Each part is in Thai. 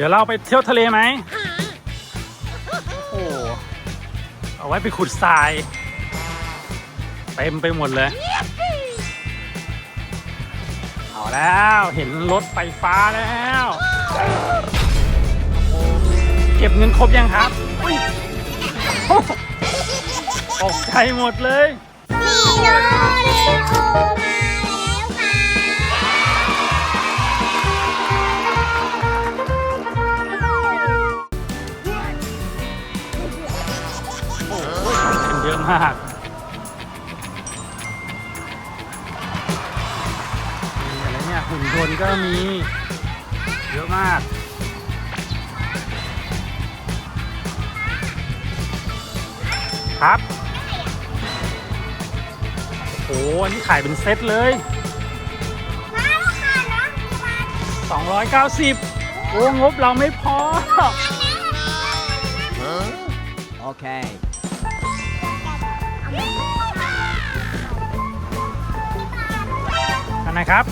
เดี๋ยวเราไปเที่ยวทะเลไหมโอ้โหเอาไว้ไปขุดทรายเต็มไปหมดเลย เอาแล้วเห็นรถไฟฟ้าแล้ว เก็บเงินครบยังครับอุ๊ยตกใจหมดเลยพี่โนเร ยอะมาก มีอะไรเนี่ยหุ่นยนต์ก็มี เยอะมากครับ โอ้โหอันนี้ขายเป็นเซตเลยมาแล้วค่ะน้องมา290 โอ้ งบเราไม่พอ Okay. อั นไหนครับ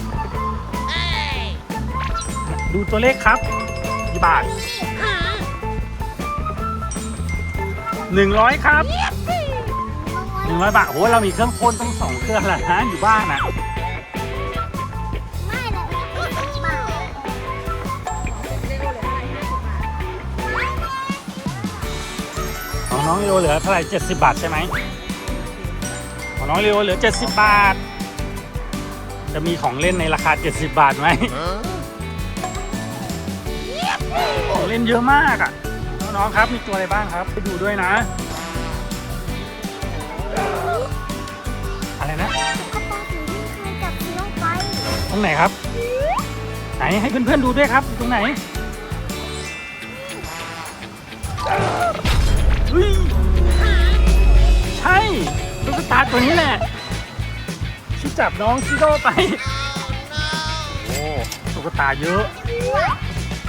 ดูตัวเลขครับกี่บาท100ครับ100บาทโอ้โหเรามีเครื่องพ่นตั้งสองเครื่องแล้วนะอยู่บ้านนะของน้องเลโอเหลือเท่าไหร่70 บาทใช่ไหม ของน้องเลโอเหลือ 70 บาท จะมีของเล่นในราคา 70 บาทไหมของเล่นเยอะมากอะ น้องๆครับมีตัวอะไรบ้างครับ ไปดูด้วยนะ อะไรนะกระป๋องสีที่เคยจับสีลงไปตรงไหนครับ ไหนให้เพื่อนๆดูด้วยครับอยู่ตรงไหน ตุ๊กตาตัวนี้แหละที่จับน้องชิโดไป โอ้ตุ๊กตาเยอะ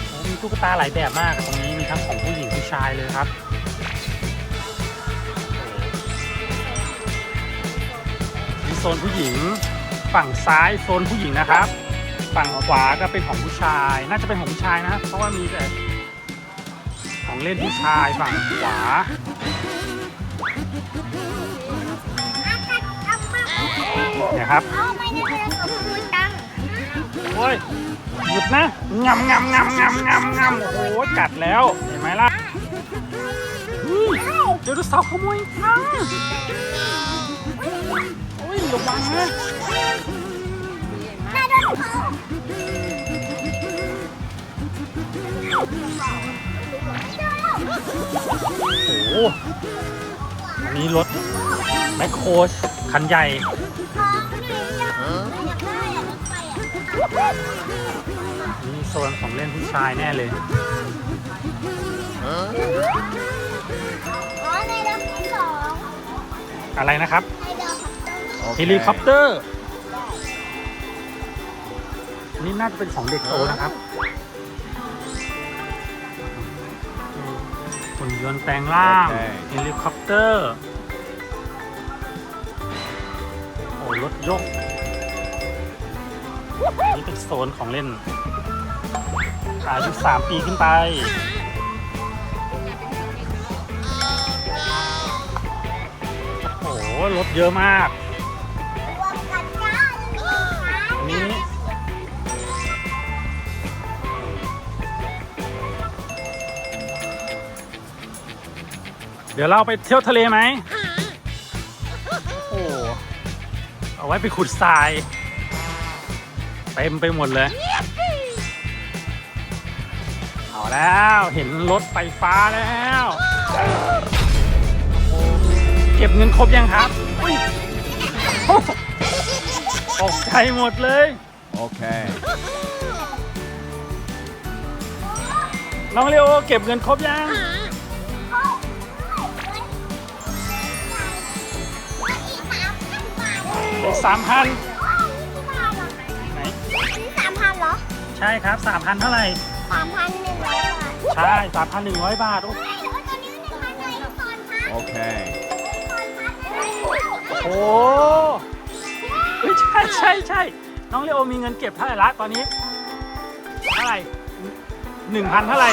โอ้มีตุ๊กตาหลายแบบมากตรงนี้มีทั้งของผู้หญิงผู้ชายเลยครับมีโซนผู้หญิงฝั่งซ้ายโซนผู้หญิงนะครับ ฝั่งขวาก็เป็นของผู้ชาย น่าจะเป็นของผู้ชายนะ เพราะว่ามีแต่ของเล่นผู้ชายฝั่งขวา ครับเอาไม่ได้เลยขอบคุณตังโอ้ยหยุดนะงำงำงำงำงำงำโอ้โหกัดแล้วเห็นไหมล่ะเดี๋ยวดูสาร์ขโมยตังโอ้ยระวังนะน่าโดนเขาโอ้โหอันนี้รถแมคโครคันใหญ่ นี่โซนของเล่นผู้ชายแน่เลยอ๋อในรถที่สองอะไรนะครับในเรือขับเครื่องเฮลิคอปเตอร์อันนี่น่าจะเป็นของเด็กโตนะครับหุ่นยนต์แปลงร่างโอเคเฮลิคอปเตอร์ โอ้รถยก นี่เป็นโซนของเล่นอายุสามปีขึ้นไป โอ้โห รถเยอะมาก อันนี้ เดี๋ยวเราไปเที่ยวทะเลไหม โอ้โห เอาไว้ไปขุดทราย เต็มไปหมดเลย เอาแล้วเห็นรถไฟฟ้าแล้ว เก็บเงินครบยังครับอุ๊ยโอ้โหตกใจหมดเลย Okay. น้องเลโอเก็บเงินครบยัง อีกสามพันไห นสามพันเหรอใช่ครับสามพันเท่าไหร่สามพันหนึ่งร้อยบาทใช่สามพันหนึ่งร้อยบาทโอ้เฮ้ยแล้วตอนนี้หนึ่งพันเลยตอนพัน Okay. ตอนพันเลยโหเฮ้ยใช่ใช่ใช่น้องเลโอมีเงินเก็บเท่าไหร่ละตอนนี้เท่าไหร่หนึ่งพันเท่าไหร่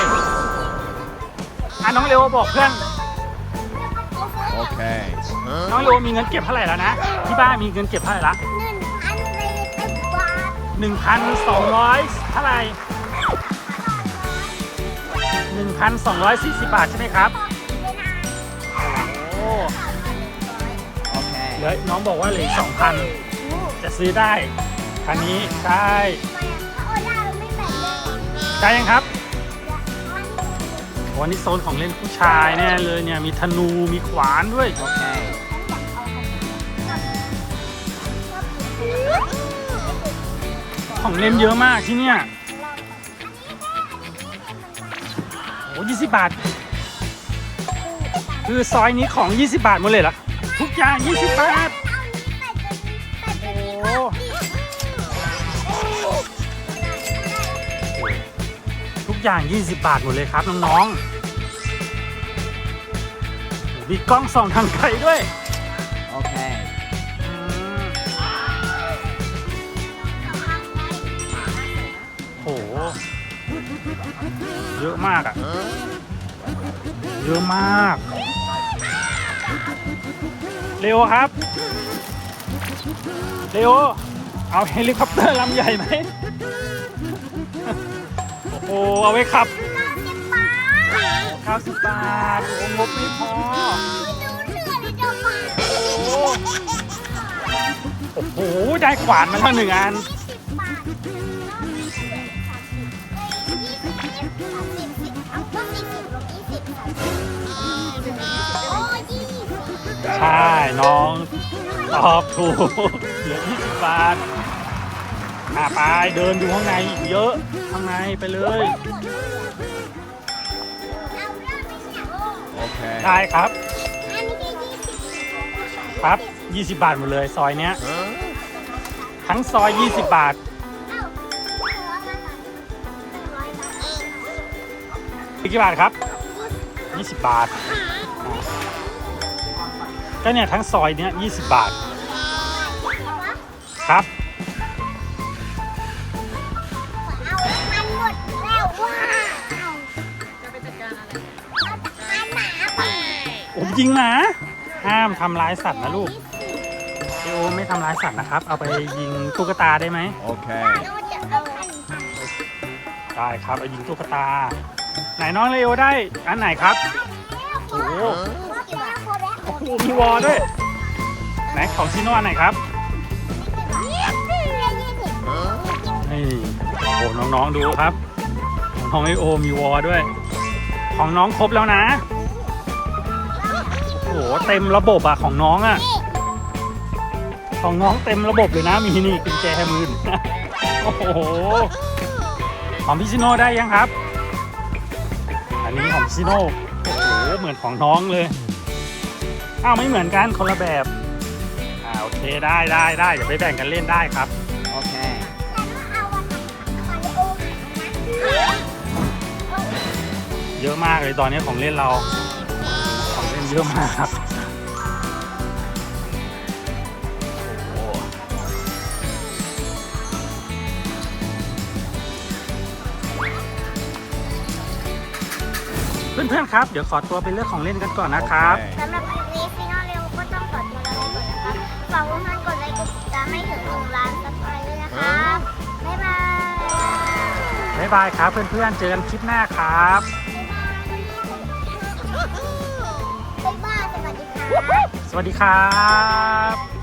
อะน้องเร็วบอกเพื่อน Okay. น้องเร็วมีเงินเก็บเท่าไหร่แล้วนะที่บ้านมีเงินเก็บเท่าไหร่ละหนึ่ง พันสี่สิบบาทหนึ่งพันสองร้อยเท่าไหร่หนึ่งพันสองร้อยสี่สิบบาทใช่ไหมครับ โอ้ Okay. เหลือน้องบอกว่าเหลือสองพันจะซื้อได้ คันนี้ใช่โอ้ยเราไม่แบ่งเลยได้ยังครับ วันนี้โซนของเล่นผู้ชายแน่เลยเนี่ย มีธนูมีขวานด้วย Okay. ของเล่นเยอะมากที่เนี่ยโอ้ยี่สิบบาท คือซอยนี้ของ 20 บาทหมดเลยเหรอทุกอย่าง 20 บาท โอ้ทุกอย่าง 20 บาทหมดเลยครับน้องๆมีกล้องส่องทางไกลด้วย Okay. อื เยอะมากอะ เยอะมาก เร็วครับ เร็ว เอาเฮลิคอปเตอร์ลำใหญ่ไหม โอ้โหเอาไว้ขับ90บบาทโอ้งบไม่พอโอ้โอ้โห ได้ขวานมาแล้วหนึ่งอัน ใช่น้องตอบถูกเหลือ20บาทอะไปเดินดูข้างในอีกเยอะข้างในไปเลย Okay. ได้ครับ ครับ 20 บาทหมดเลยซอยเนี้ย ทั้งซอย 20 บาท กี่บาทครับ 20 บาท ก็เนี่ยทั้งซอยเนี้ย20บาท ครับ เอามันหมดแล้วว้าวจะไปจัดการอะไรหมาไปผมยิงหมาห้ามทำร้ายสัตว์นะลูกเอโอไม่ทำร้ายสัตว์นะครับ เอาไปยิงตุ๊กตาได้ไหม Okay. เราจะเอาอันได้ครับเอายิงตุ๊กตา ไหนน้องเลโอได้ อันไหนครับ โอ้โห โอ้มีวอลด้วยไหนของชิโน่อันไหนครับนี่โอ้โหน้องๆดูครับของไอโอมีวอลด้วย ของน้องครบแล้วนะโอ้โหเต็มระบบอะของน้องอะของน้องเต็มระบบเลยนะมีนี่กุญแจมือโอ้โหของพี่ชิโน่ได้ยังครับ อันนี้ของชิโน่โอ้โหเหมือนของน้องเลย อ้าวไม่เหมือนกันคนละแบบอ่าโอเคได้ได้ได้เดี๋ยวไปแบ่งกันเล่นได้ครับ Okay. เยอะมากเลยตอนนี้ของเล่นเราของเล่นเยอะมากโอ้โหเพื่อนๆครับ เดี๋ยวขอตัวไปเลือกของเล่นกันก่อนนะครับ Okay. ฝากเพื่อนๆกดไลค์กดติดตามให้ถึงหนึ่งล้านซับสไครต์ด้วยนะครับบ๊ายบายบ๊ายบายครับเพื่อนๆเจอกันคลิปหน้าครับบ๊ายบายสวัสดีครับ สวัสดีครับ